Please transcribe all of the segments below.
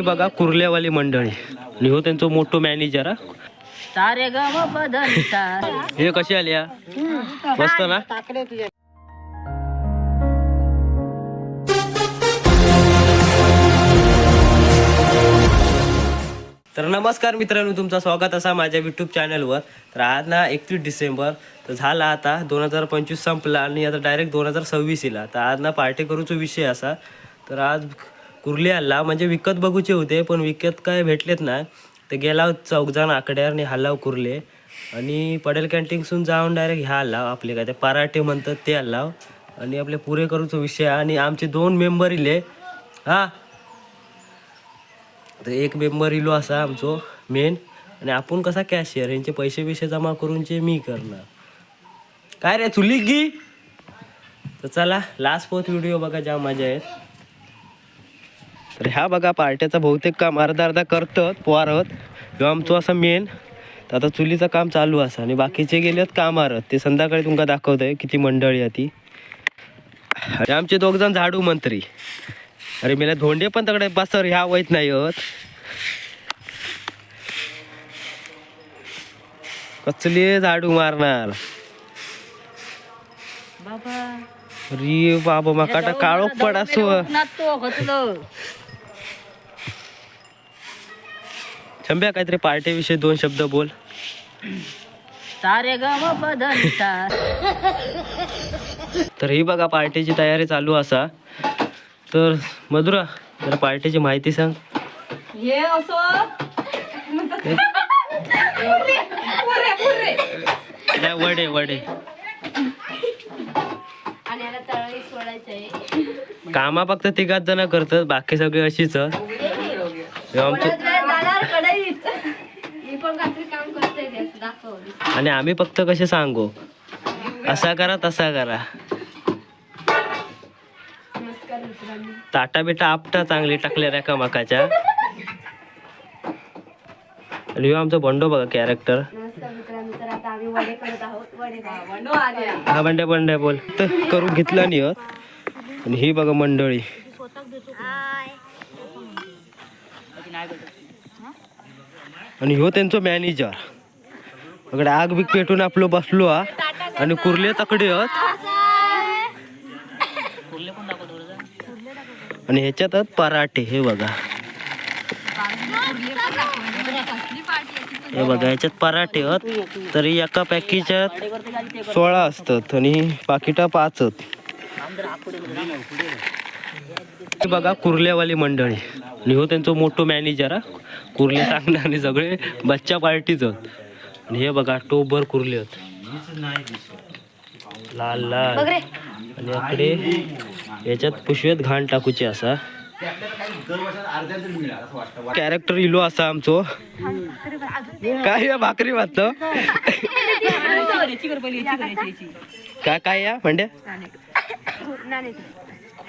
बघा कुर्ल्यावाली मंडळी. आणि हो त्यांचं मोठं मॅनेजर हा. सारे हे कशी आली हा? मस्त ना? तर नमस्कार मित्रांनो तुमचं स्वागत असा माझ्या युट्यूब चॅनलवर तर आज ना एकतीस डिसेंबर तर झाला आता दोन हजार पंचवीस संपला आणि आता डायरेक्ट दोन हजार सव्वीस येला तर आज ना पार्टी करूचो विषय असा. तर आज कुर्ली हल्ला म्हणजे विकत बघूचे होते पण विकत काय भेटलेत ना तर गेला चौकजाण आकड्यावर आणि हल्लाव कुर्ले. आणि पडेल कॅन्टीनसून जाऊन डायरेक्ट ह्या हल्लाव आपले काय ते पराठे म्हणतात ते आलाव आणि आपले पुरे करूचो विषय आणि आमचे दोन मेंबर इले. हा. तर एक मेंबर इलो असा आमचो मेन आणि आपण कसा कॅशियर यांचे पैसे बिशे जमा करून जे मी करणार. काय रे चुली गी तर चला लास्ट फोर्थ व्हिडिओ बघा ज्या मजा आहेत तर ह्या बघा पार्ट्याचा बहुतेक काम अर्धा अर्धा करतात पोहारत किंवा आमचो असं मेन तर आता चुलीचं काम चालू असा. आणि बाकीचे गेलेत कामारत ते संध्याकाळी तुमका दाखवत आहे किती मंडळी आहे ती. आणि आमचे दोघ जण झाडू मंत्री. अरे मेला धोंडे पण तकडे बसर ह्या वयत नाही होत कसली झाडू मारणार? बाबा. री बाबा माकाटा काळो पड छंब्या काहीतरी पार्टी विषयी दोन शब्द बोल. सारे गम बदलता. तर ही बघा पार्टीची तयारी चालू असा. तर मधुरा जरा पार्टीची माहिती सांग. हे असो. वडे वडे. कामा फक्त तिघात जण करतात बाकी सगळे अशीच. आमचे जाणार कढईत काहीतरी काम आणि आम्ही फक्त कसे सांगू? असा करा तसा करा. ताटा बिटा आपटा चांगली टाकल्या रेका मकाच्या? आणि ह्यो आमचा बंडो बघा कॅरेक्टर नमस्कार मित्रांनो तर आता आम्ही वडे करत आहोत. वडे वडो आले. हा बंड्या बंड्या बोल. तर करून घेतला नाही होत. आणि ही बघा मंडळी. आणि ह्यो त्यांचो मॅनेजर इकडे आग बिग पेटून आपलो बसलो हा. आणि कुर्ले तकडे आणि ह्याच्यातच पराठे हे बघा. हे बघा ह्याच्यात पराठे आहेत. तरी एका पॅकेजात सोळा असतात आणि पाकिटा पाच आहेत. हे बघा कुर्ल्यावाली मंडळी. आणि हो त्यांचं मोठं मॅनेजर हा कुर्ले सांगणार आणि सगळे बच्चा पार्टीच. आहेत आणि हे बघा टोबर कुर्ले आहेत. लाल लाल. आणि इकडे याच्यात पुशवेत घाण टाकूचे असा. कॅरेक्टर इलो असा आमचो. काय या भाकरी वाटत काय काय या म्हणजे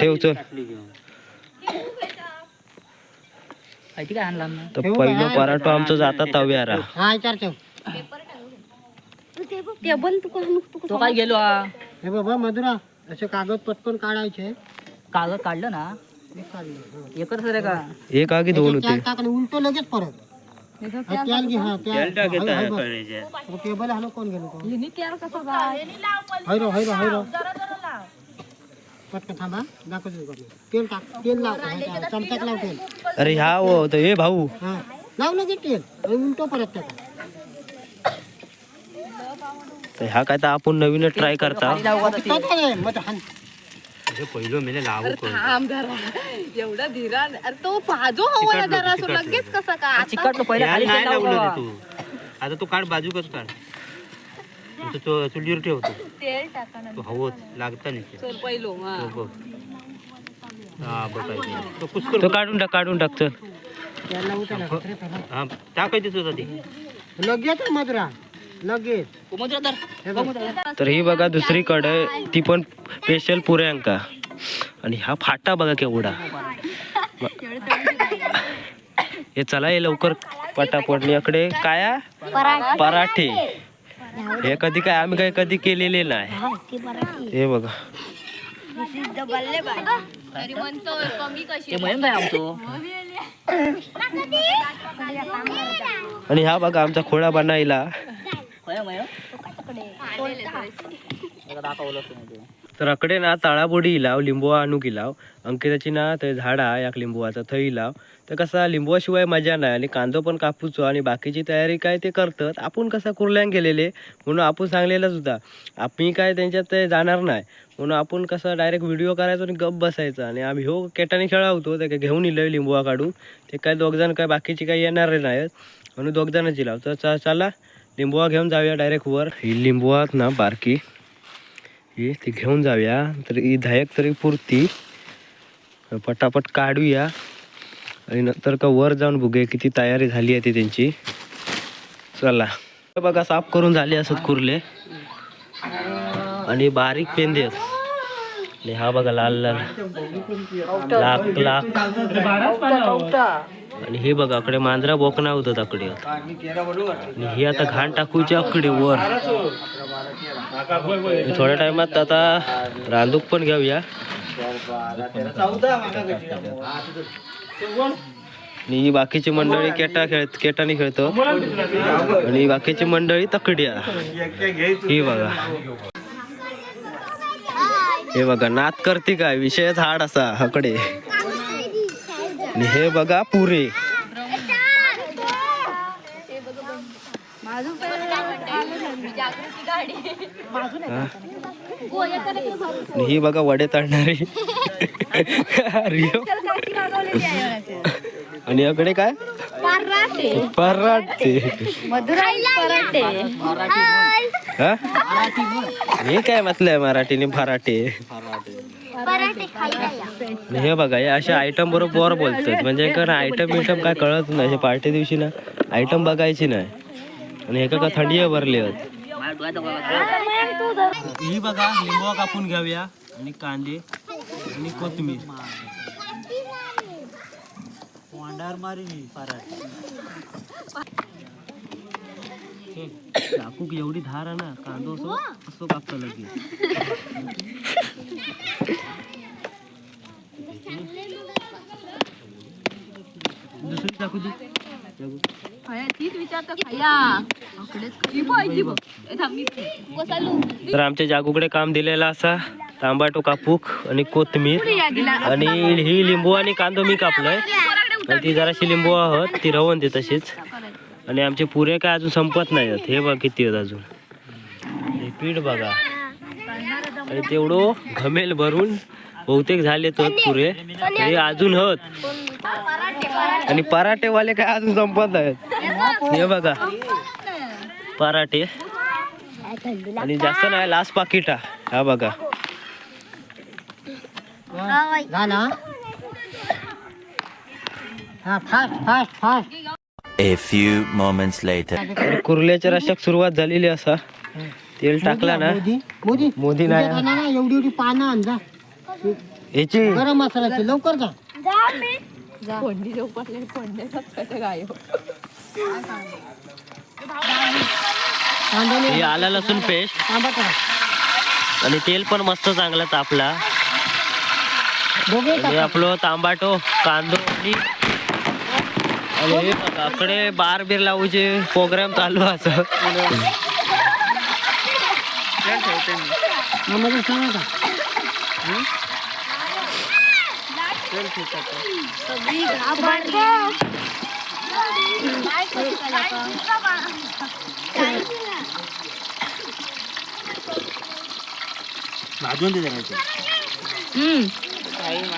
ठेव चल. तर पहिलं पराठा आमचं जाता तव्यारा तो काय गेलो हा? हे बाबा मधुरा असे कागद पटकन काढायचे. कागद काढलं ना? काढलं. एकच रे का? एक आगी दोन होते. टाकले उलटो लगेच परत. हा, त्याल घे हा त्याल टेबल हालो कोण गेलो कोण? हैरो हैरो हैरो पटकन थांबा. दाखवतो तुला. तेल टाक. तेल लाव हा, त्या चमच्यात लाव तेल. अरे ह्या हो तर हे भाऊ. हा. लाव लगेच तेल. उलटो परत तर ह्या काय तर आपण नवीन ट्राय करता. काय मग हाण. एवढा धीरा अरे तो भाजो हवा जरा असं लगेच कसा का? चिकटलो पहिले खाली तेल लावलं. आता तो काढ बाजू कस काढ? तो तो चुलीवर ठेवतो. तेल टाका तो लागता नाही पहिलो हा. तो बघ. हा तो पुष्कळ तो काढून टाक काढून टाक चल. हा टाकायचं ते लगेच मधुरा. लगेच हे. तर ही बघा दुसरीकडे ती पण स्पेशल पुऱ्यांका आणि हा फाटा बघा केवढा. हे चला हे लवकर पटापट. याकडे काय आहे? पराठे. हे कधी काय आम्ही काय कधी केलेले नाही. हे बघा. आणि हा बघा आमचा खोडा बनायला. तर अकडे ना ताळाबोडी लाव लिंबू आणू की लाव. अंकिताची ना ते झाड आहे या लिंबूचा थंय लाव. तर कसा लिंबूशिवाय मजा नाही आणि कांदो पण कापूचो आणि बाकीची तयारी काय ते करतात. आपण कसा कुर्ल्यान गेलेले म्हणून आपण सांगलेलंच होता. आम्ही काय त्यांच्यात ते जाणार नाही. म्हणून आपण कसं डायरेक्ट व्हिडिओ करायचो आणि गप बसायचा. आणि आम्ही हो केटाने खेळा होतो ते काय घेऊन इलोय लिंबुआ काढून. ते काय दोघजण काय बाकीची काही येणार नाहीत. म्हणून दोघजणच लाव. तर चला लिंबुआ घेऊन जाऊया डायरेक्ट वर. ही लिंबुआत ना बारकी ही ती घेऊन जाऊया. तर ही धायक तरी पुरती. पटापट काढूया. आणि नंतर का वर जाऊन बघूया किती तयारी झाली आहे ती त्यांची. चला. बघा साफ करून झाले असत कुर्ले. आणि बारीक पेंदे आहेत. आणि हा बघा लाल लाल. लाख लाख. आणि हे बघा अकडे मांजरा बोकना होतं आकडे. आणि हे आता घाण टाकूची आकडे वर. थोड्या टायमात आता रांदूक पण घेऊया. आणि बाकीची मंडळी केटा खेळत केटाने खेळतो. आणि बाकीची मंडळी तकड्या. ही बघा. हे बघा नात करते काय? विषयच हाड असा हकडे आणि हे बघा पुरे. ही? बघा वडे तळणारी. आणि याकडे काय? पराठे पराठे. हा? हे काय म्हटलंय मराठीने पराठे? हे बघा हे असे आयटम बरोबर बोलतात म्हणजे कारण आयटम बिटम काय कळत नाही. अशा पार्टी दिवशी ना आयटम बघायची नाही. आणि हे का थंडी भरली आहेत. ही बघा लिंबू कापून घेऊया. आणि कांदे. आणि कोथिंबीर चाकू एवढी धार आहे ना कांदो असो असो कापता लगेच. दुसरी चाकू दे. ही ही. तर आमच्या जागूकडे काम दिलेला असा तांबाटो कापूक आणि कोथमीर. आणि ही लिंबू आणि कांदो मी कापलोय. आणि ती जराशी लिंबू आहोत ती रवून दे तशीच. आणि आमचे पुरे काय अजून संपत नाही आहेत. हे बघ किती आहेत अजून. हे पीठ बघा. आणि तेवढं घमेल भरून बहुतेक झाले तर पुरे. हे अजून हत. आणि पराठेवाले काय अजून संपत आहेत. हे बघा. पराठे. आणि जास्त नाही लास्ट पाकिटा. हा बघा. हा? Fast fast fast A few moments later. कुर्ल्याच्या रशाक सुरुवात झालेली असा. तेल टाकला ना. मोदी मोदी. मोदी नाही. एवढी एवढी पानं आण जा. ह्याची गरम मसाल्याची लवकर जा. हो? ही आला लसूण पेस्ट. करा आणि तेल पण मस्त चांगला तापला. दोघे आणि आपलं तांबाटो कांदो आणि हे अकडे बार बीर लावूचे प्रोग्राम चालू असं. मध्ये सांगा का भाजून दे जरा काय टेन्शन घेऊ नको. माझं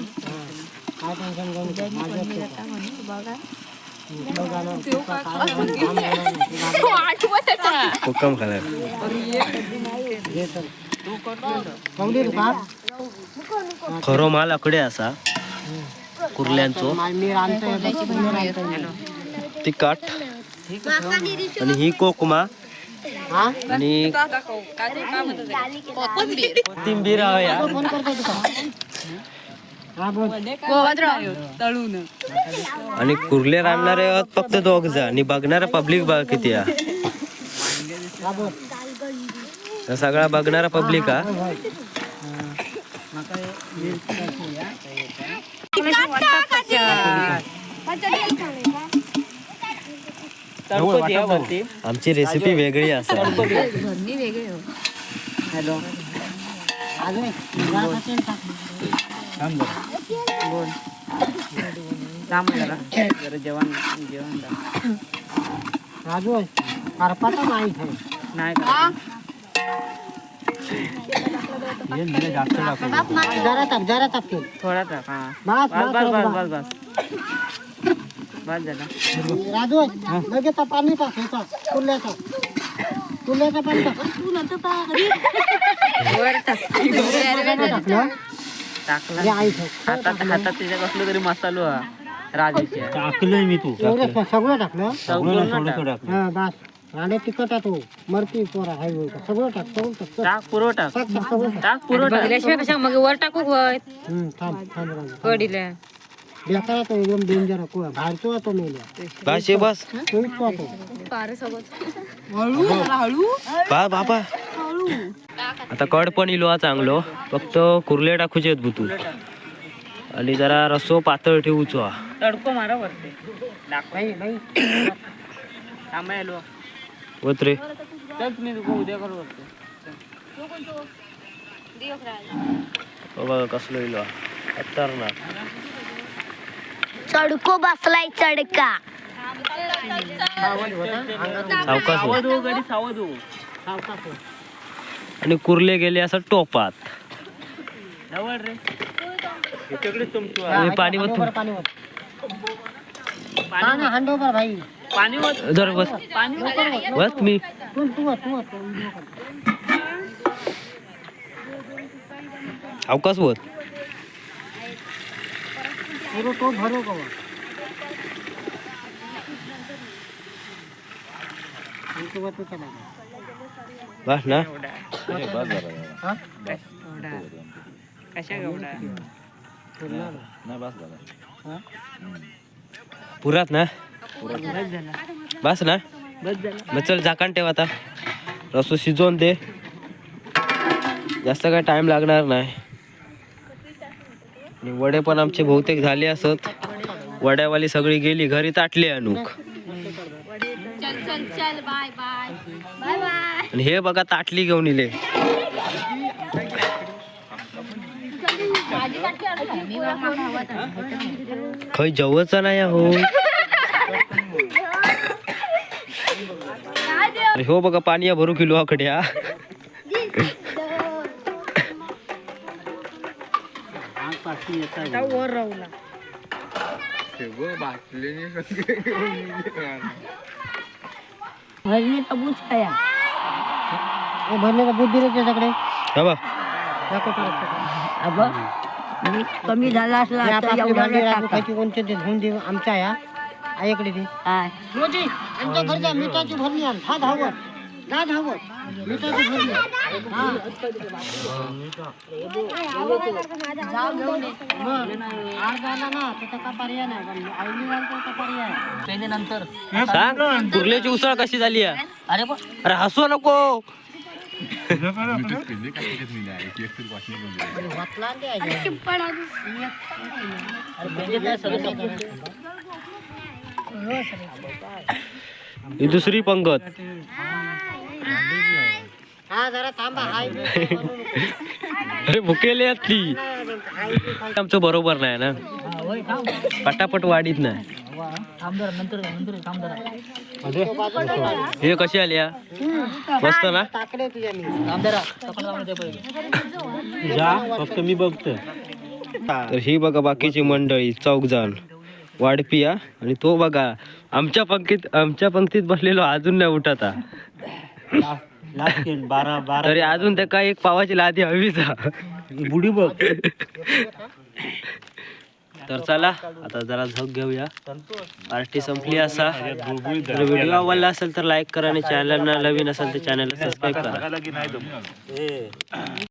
असतं. हुक्कम खाला खरो माल अकडे असा. कुर्ल्यांचो. मा- आणि ही कोकमा. आणि कोथिंबीर. कोथिंबीर हव्या हा तळून. आणि कुर्ले रांधणारे आहोत फक्त दोघ जण आणि बघणारा पब्लिक बघ किती आहे? हा सगळा बघणारा पब्लिक हा. आमची रेसिपी वेगळी असा हॅलो. अजून एक. जरासं तेल टाक. राजू करपाचा नाही इथे. जरा टाक जरा टाक तेल थोडा हा. बस बस बस बस बस, बस बस. बस. झाला. राजू लगेच पाणी टाक ह्याचा कुर्ल्याचा कुर्ल्याचं पाणी टाक. टाकला. हे. हातात हातात त्याच्या कसलं तरी मसालो हा राजेच्या टाकलंय मी तू. एवढं सगळं टाकलं? सगळं टाक. टाकलं हा बस. राणे तिखट आहे तो. मरती पोरा हाय का. सगळं टाक सगळं टाक सगळं टाक टाक टाक टाक, सगळं टाक. टाक पुरो टाक कशा मग वर टाकू हम्म, थांब थांब राजू कडीला बेकार तो एकदम डेंजर आहे. बाहेरचो तो मेल्या बस. ये बस तो? बा बाबा आता कड पण इलो हा चांगलो. फक्त कुर्ले टाकूचे बुतू. आणि जरा रस्सो पातळ ठेवूचो हा. तडको मारा वरते. वरते. बघा कसलो इलो हा. खतरनाक. बसलाय चडका. सावकाश हो. सावध हो गडी सावध हो. आणि कुर्ले गेले असं टोपात. पाणी जर बस. मी. अवकाश होत पुरो तो भरो बस ना? हा कशा गवडा? पुरात ना? बस ना? बस झाला. मग चल झाकण ठेव आता. रसो शिजवून दे. जास्त काय टाइम लागणार नाही. आणि वडे पण आमचे बहुतेक झाले असत. वड्यावाली सगळी गेली घरी ताटली अनुक आणि हे बघा ताटली घेऊन इले. खय जवळच नाही हो. हो बघा पाणी भरू किलो आकडे हा. हे भरलेलं दूध दिलं त्याच्याकडे? हा बा. दाखव परत. कमी झाला असला हे आता आपली भांडी राजू खायची कोणते ते घेऊन दे आमच्या या. आईकडे दे. रोजी आमच्या घरच्या मिठाची भरणी आण. हा धावत. ना धावत. मिठाची भरणी हा. मग, आर झाला ना तर का पर्याय नाही पण आईने घालतो तर पर्याय. आहे. सांग कुर्ल्याची उसळ कशी झाली आहे? अरे हसू नको. ही दुसरी पंगत हा जरा थांबा हाय अरे भुकेले आहेत ती आमचं बरोबर नाही ना. पटापट वाढीत नाही. हे कशी आली? मस्त ना? टाकले तुझ्या मी जा फक्त मी बघतोय. तर ही बघा बाकीची मंडळी चौक जण वाढपी हा आणि तो बघा आमच्या पंक्तीत आमच्या पंक्तीत बसलेलो अजून नाही उठत लास्ट केन बारा बारा तरी अजून त्या काय एक पावाची लादी हवीच. बुडी बघ. तर चला आता जरा झोप घेऊया. पार्टी संपली असा. जर व्हिडिओ आवडला असेल तर लाईक करा आणि चॅनलला नवीन असेल तर चॅनलला सबस्क्राईब करा.